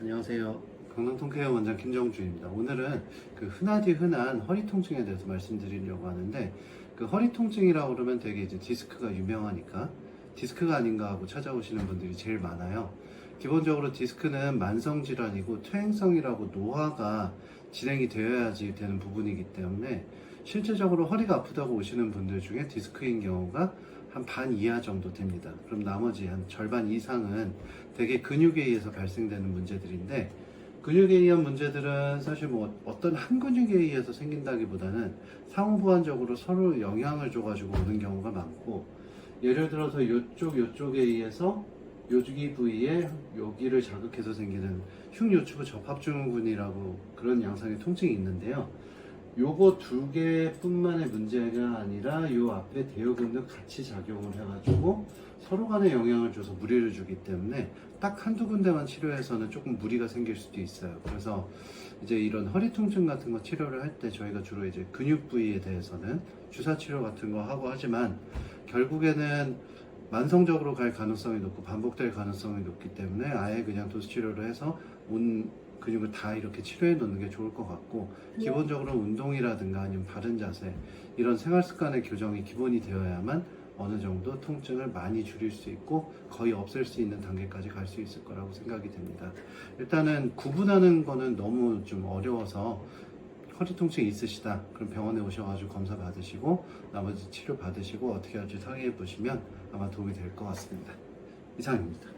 안녕하세요. 강남통케어 원장 김정주입니다. 오늘은 그 흔하디 흔한 허리 통증에 대해서 말씀드리려고 하는데 그 허리 통증이라고 그러면 되게 이제 디스크가 유명하니까 디스크가 아닌가 하고 찾아오시는 분들이 제일 많아요. 기본적으로 디스크는 만성 질환이고 퇴행성이라고 노화가 진행이 되어야지 되는 부분이기 때문에 실제적으로 허리가 아프다고 오시는 분들 중에 디스크인 경우가 한 반 이하 정도 됩니다. 그럼 나머지 한 절반 이상은 대개 근육에 의해서 발생되는 문제들인데 근육에 의한 문제들은 사실 뭐 어떤 한 근육에 의해서 생긴다기보다는 상호보완적으로 서로 영향을 줘가지고 오는 경우가 많고 예를 들어서 이쪽 이쪽에 의해서 여기 부위에 여기를 자극해서 생기는 흉요추부 접합증후군이라고 그런 양상의 통증이 있는데요. 요거 두 개뿐만의 문제가 아니라 요 앞에 대요근도 같이 작용을 해가지고 서로 간에 영향을 줘서 무리를 주기 때문에 딱 한두 군데만 치료해서는 조금 무리가 생길 수도 있어요. 그래서 이제 이런 허리 통증 같은 거 치료를 할 때 저희가 주로 이제 근육 부위에 대해서는 주사 치료 같은 거 하고 하지만 결국에는 만성적으로 갈 가능성이 높고 반복될 가능성이 높기 때문에 아예 그냥 도수 치료를 해서 온 근육을 다 이렇게 치료해 놓는 게 좋을 것 같고 기본적으로 운동이라든가 아니면 바른 자세 이런 생활 습관의 교정이 기본이 되어야만 어느 정도 통증을 많이 줄일 수 있고 거의 없앨 수 있는 단계까지 갈 수 있을 거라고 생각이 됩니다. 일단은 구분하는 거는 너무 좀 어려워서 허리 통증이 있으시다. 그럼 병원에 오셔가지고 검사 받으시고 나머지 치료 받으시고 어떻게 할지 상의해 보시면 아마 도움이 될 것 같습니다. 이상입니다.